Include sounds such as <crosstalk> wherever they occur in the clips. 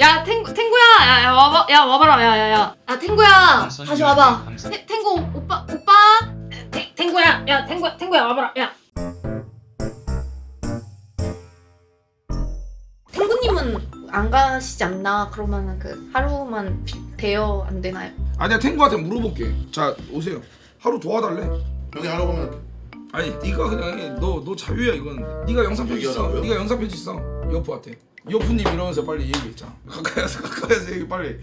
야 탱구 탱구야! 야, 야 와봐 야 와봐라 야야야. 야 탱구야! 다시 와봐. 태, 탱구 오빠 오빠? 태, 탱구야 야 탱구 탱구야 와봐라 야. 탱구님은 안 가시지 않나? 그러면은 그 하루만 비- 대여 안 되나요? 아 내가 탱구한테 물어볼게. 자 오세요. 하루 도와달래? 형이 하라고 하면 아니 네가 그냥 해. 너, 너 자유야 이건. 네가 영상 편지 써? 네가 영상 편지 써 여프한테 여프님 이러면서 빨리 얘기했잖아. 가까이 와서 가까이 와서 얘기 빨리.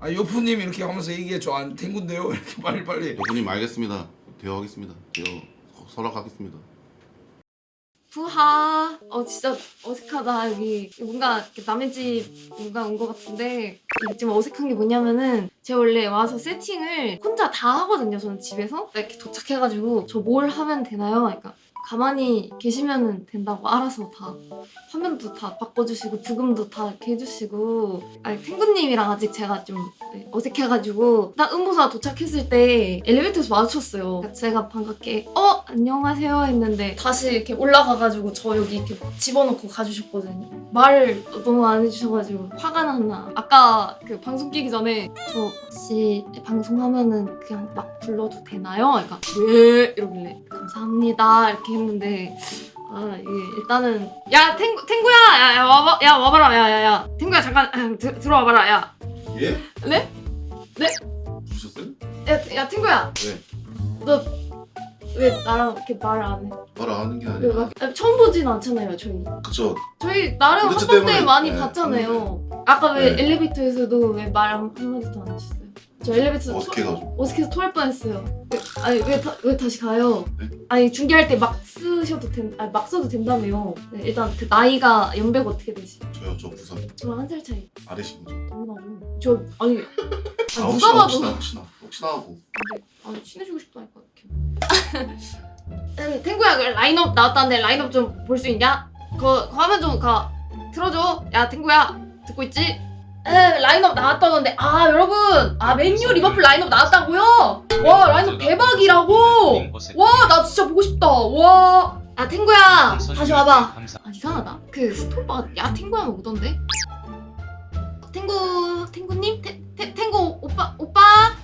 아 여프님 이렇게 하면서 얘기해줘. 안 탱구인데요? <laughs> 이렇게 빨리 빨리. 여보님 알겠습니다. 대화하겠습니다. 대화 설악하겠습니다. 부하. 어 진짜 어색하다. 여기 뭔가 이렇게 남의 집 뭔가 온 것 같은데. 이게 좀 어색한 게 뭐냐면은 제가 원래 와서 세팅을 혼자 다 하거든요 저는 집에서. 이렇게 도착해가지고 저 뭘 하면 되나요? 그러니까 가만히 계시면 된다고 알아서 다 화면도 다 바꿔주시고 부금도 다 이렇게 해주시고. 아니 탱구님이랑 아직 제가 좀 네, 어색해가지고. 딱 음보사 도착했을 때 엘리베이터에서 마주쳤어요. 제가 반갑게 어 안녕하세요. 했는데 다시 이렇게 올라가가지고 저 여기 이렇게 집어넣고 가주셨거든요. 말을 너무 안 해주셔가지고 화가 났나. 아까 그 방송 끼기 전에 저 혹시 방송하면은 그냥 막 불러도 되나요? 그러니까 네. 이러길래 감사합니다. 이렇게 했는데 아 이게 일단은 야 탱구 탱구야 야, 야 와봐 야 와봐라 야야야 탱구야 잠깐 음, 들, 들어와봐라 야 예? 네? 네? 부르셨어요? 야, 야 탱구야 네. 너왜 나랑 이렇게 말안 해? 말 안 하는 게 왜 아니라 막, 아, 처음 보진 않잖아요 저희 그쵸. 저희 나름 한번 때 때문에. 많이 네. 봤잖아요 아까 왜 네. 엘리베이터에서도 왜 말 한마디도 안 하셨어요? 저 엘리베이터 어색해가지고. 어색해서 토할 뻔했어요. 왜- 아니 왜, 다, 왜 다시 가요? 네? 아니 중계할 때 막 쓰셔도 된, 아니 막 써도 된다며요. 네, 일단 그 나이가 연배가 어떻게 되시? 저요 저 부산 저랑 한 살 차이. 아래신 거죠. 당연하죠. 저 아니, <laughs> 아, 아니 혹시나 누가 봐도 혹시나 혹시나 혹시나 하고 근데 아니 친해지고 싶다니까 이렇게. 음, 탱구야 그 라인업 나왔다는데 라인업 좀 볼 수 있냐? 그, 그 화면 좀 가. 틀어줘. 야 탱구야 듣고 있지? 에 라인업 나왔다던데. 아 여러분. 아 맨유 리버풀 라인업 나왔다고요? 와 라인업 대박이라고. 와 나 진짜 보고 싶다. 와. 아 탱구야. 다시 와봐. 아 이상하다. 그 스토퍼가 야 탱구 하면 오던데. 탱구 탱구님? 태, 태, 탱구 오빠 오빠?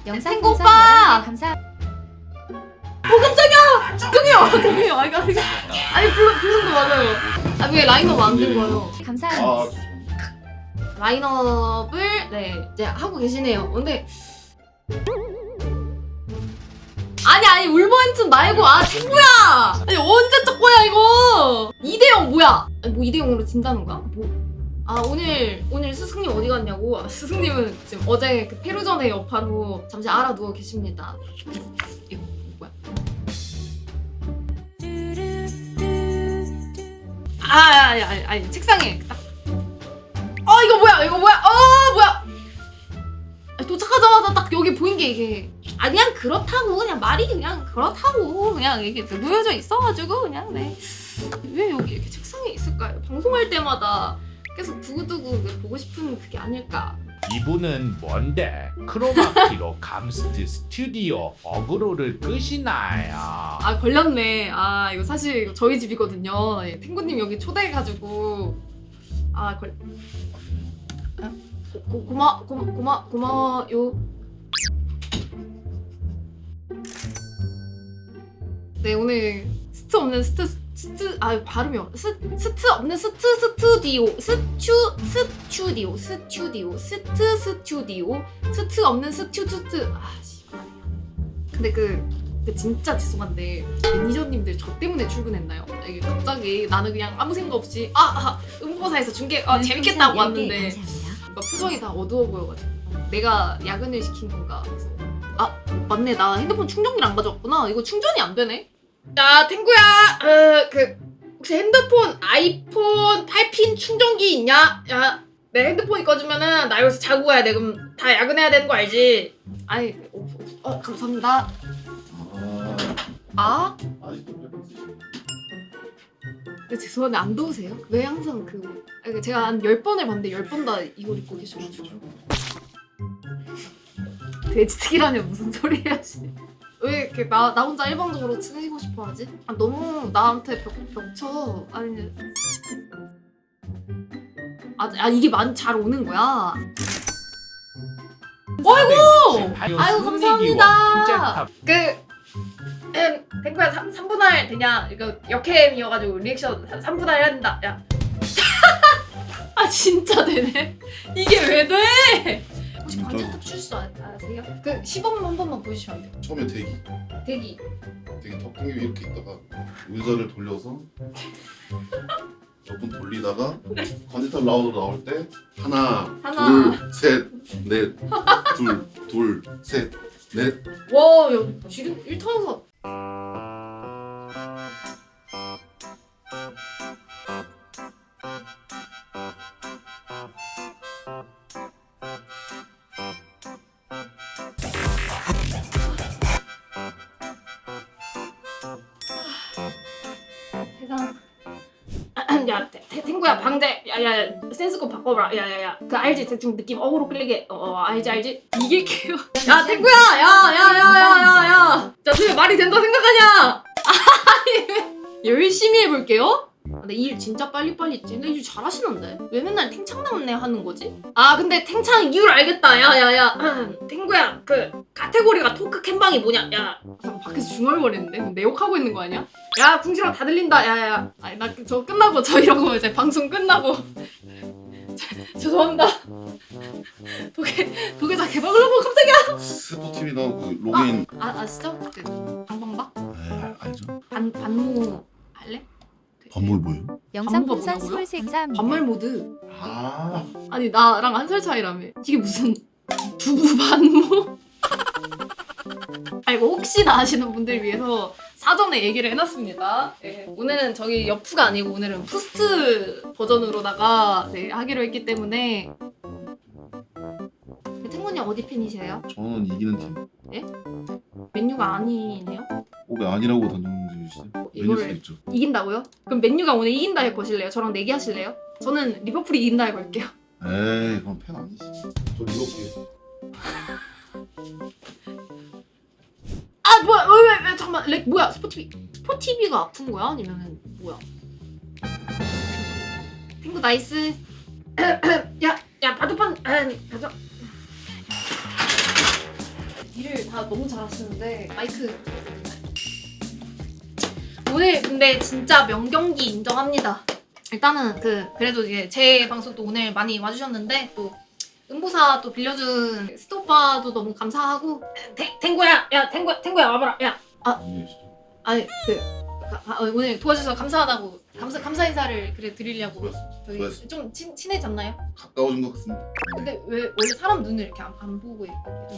영상 탱고 분석 오빠! 11개 감사. 죄송해요 죄송해요 아니 아니 아니 불러 부른 거 맞아요. 아왜 라인업 안 된 거예요? 감사합니다. 아. 라인업을 네 이제 하고 계시네요. 근데 아니 아니 울버햄튼 말고 아 탱구야! 아니 언제 적 거야 이거? 2대0 뭐야? 아니, 뭐 2대0으로 진다는 거야? 뭐? 아 오늘 오늘 스승님 어디 갔냐고? 아, 스승님은 지금 어제 그 페루전의 여파로 잠시 알아 누워 계십니다. 이거 뭐야? 아 아니 아니 아니 책상에 딱 어 이거 뭐야? 이거 뭐야? 어 뭐야? 도착하자마자 딱 여기 보인 게 이게 아 그냥 그렇다고. 그냥 말이 그냥 그렇다고. 그냥 이게 놓여져 있어가지고 그냥 네 왜 여기 이렇게 책상에 있을까요? 방송할 때마다 계속 두고두고 보고 싶은 그게 아닐까? 이분은 뭔데? 크로마키로 <laughs> 감스트 스튜디오 어그로를 끄시나요? 아 걸렸네. 아 이거 사실 이거 저희 집이거든요. 예, 탱구님 여기 초대해가지고. 아걸 아, 고, 고마 고마 고마 고마워요. 네 오늘 스트 없는 스트 스트 아 발음이 스, 스트 없는 스트 스튜디오 스튜 스튜디오 스튜디오 스트 스튜디오 스트 없는 스튜 스트 아씨. 근데 그 근데 진짜 죄송한데 매니저님들 저 때문에 출근했나요? 이게 갑자기 나는 그냥 아무 생각 없이 아, 아 음보사에서 중계 아 재밌겠다고 왔는데 뭔가 표정이 다 어두워 보여가지고 내가 야근을 시킨 건가 그래서 아 맞네 나 핸드폰 충전기를 안 가져왔구나 이거 충전이 안 되네 야 탱구야 어, 그 혹시 핸드폰 아이폰 8핀 충전기 있냐? 야 내 핸드폰이 꺼지면은 나 여기서 자고 가야 돼 그럼 다 야근해야 되는 거 알지? 아이 어, 어, 어 감사합니다 아 아? 아직도 몇 쓰시네. 근데 죄송한데 안 더우세요? 왜 항상 그 아니, 제가 한 10번을 봤는데 10번 다 이걸 입고 계셔가지고 돼지특이라니 무슨 소리야 씨. 왜 이렇게 나, 나 혼자 일방적으로 친해지고 싶어 하지? 아, 너무 나한테 벽, 벽쳐 아니 아, 아 이게 많이 잘 오는 거야. 아이고 아이고, 감사합니다. 그 음, 탱구야 3, 3분할 되냐? 이거 역캠이어가지고 리액션 3분할 해야 된다. 야. <laughs> 아 진짜 되네. 이게 왜 돼? 혹시 음, 관제탑 출수 아- 아세요? 그 시범 한 번만 보여주시면 안 돼요? 처음에 대기 대기. 대기 턱 당기고 이렇게 있다가 의자를 돌려서 몇분 돌리다가 컨디터 라운드 나올 때 하나, 하나. 둘, 셋, 넷, 둘, 둘, 셋, 넷. 와, 야, 지금 1타에서 세상. 야, 태- 태- 탱구야 방제. 야야, 센스코 바꿔봐라. 야야야, 그 알지? 대충 느낌 어그로 끌리게. 어, 어 알지 알지? 이게 개요. <laughs> 야 탱구야, 야야야야야야. 자, 그게 말이 된다 생각하냐? <laughs> 아니, 열심히 해볼게요. 아, 근데 일 진짜 빨리빨리 근데 일 잘하시는데? 왜 맨날 탱창 내 하는 거지? 아 근데 탱창 이유를 알겠다. 야 야 야. <clears throat> 탱구야 그 카테고리가 토크 캠방이 뭐냐? 야. 잠깐 밖에서 중얼거리는데? 내 욕하고 있는 거 아니야? 야 궁시렁 다 들린다. 야 야 야. 아니 나 저 끝나고 저 이러고 이제 방송 끝나고. <laughs> 죄송합니다. 도계 도계자 개박을 하고 갑자기 스포티비나 그 로그인. 아 아시죠? 그 방방바 에 알죠. 반 반모 할래? 반몰 뭐예요? 영상 반모가 풍선 뭐라고요? 23입니다. 반말 모드 아 아니 나랑 한 살 차이라며 이게 무슨 두부 반모 <laughs> 아이고 혹시나 아시는 분들 위해서 사전에 얘기를 해놨습니다 네, 오늘은 저기 여프가 아니고 오늘은 푸스트 버전으로다가 네, 하기로 했기 때문에 탱군이 어디 팬이세요? 저는 이기는 팀. 맨유가 아니네요? 왜 아니라고 던져주시죠? 메뉴 이거를- 수 있죠. 이긴다고요? 그럼 맨유가 오늘 이긴다 할 것일래요? 저랑 내기 하실래요? 저는 리버풀이 이긴다 할 걸게요 에이 그럼 팬 아니지. 저 이렇게. 아 뭐야 왜왜 왜 잠깐만 렉 뭐야 스포티비 스포티비가 아픈 거야 아니면 뭐야 핑구 나이스 <clears throat> 야야 바둑판 가져 일을 다 너무 잘하시는데 마이크 오늘 근데 진짜 명경기 인정합니다 일단은 그 그래도 이제 제 방송도 오늘 많이 와주셨는데 또 응보사 또 빌려준 스토파도 너무 감사하고 탱, 탱구야 야 탱구야 탱구야 와봐라 야 아니시죠. 아니 그 가- 아, 어, 오늘 도와주셔서 감사하다고 감사 감사 인사를 그래 드리려고. 저희. 좀 친, 친해졌나요? 가까워진 것 같습니다. 네. 근데 왜 원래 사람 눈을 이렇게 안, 안 보고.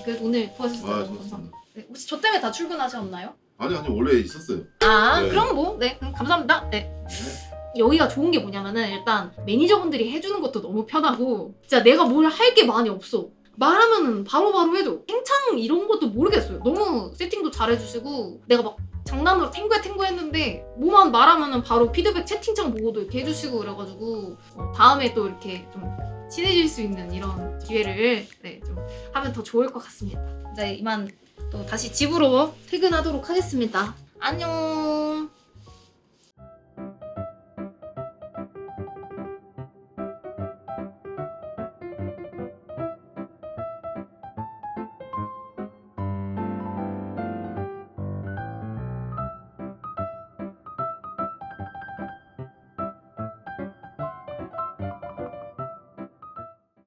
그래서 오늘 도와주셔서 아 너무. 감사합니다. 네, 혹시 저 때문에 다 출근하셨나요? 아니 아니 원래 있었어요. 아 네. 그럼 뭐 네 감사합니다. 네. 여기가 좋은 게 뭐냐면은 일단 매니저분들이 해주는 것도 너무 편하고 진짜 내가 뭘 할 게 많이 없어. 말하면은 바로바로 해줘. 탱창 이런 것도 모르겠어요. 너무 세팅도 잘해주시고 내가 막 장난으로 탱구야 탱구 했는데 뭐만 말하면은 바로 피드백 채팅창 보고도 이렇게 해주시고 그래가지고 어, 다음에 또 이렇게 좀 친해질 수 있는 이런 기회를 네, 좀 하면 더 좋을 것 같습니다. 이제 이만 또 다시 집으로 퇴근하도록 하겠습니다. 안녕.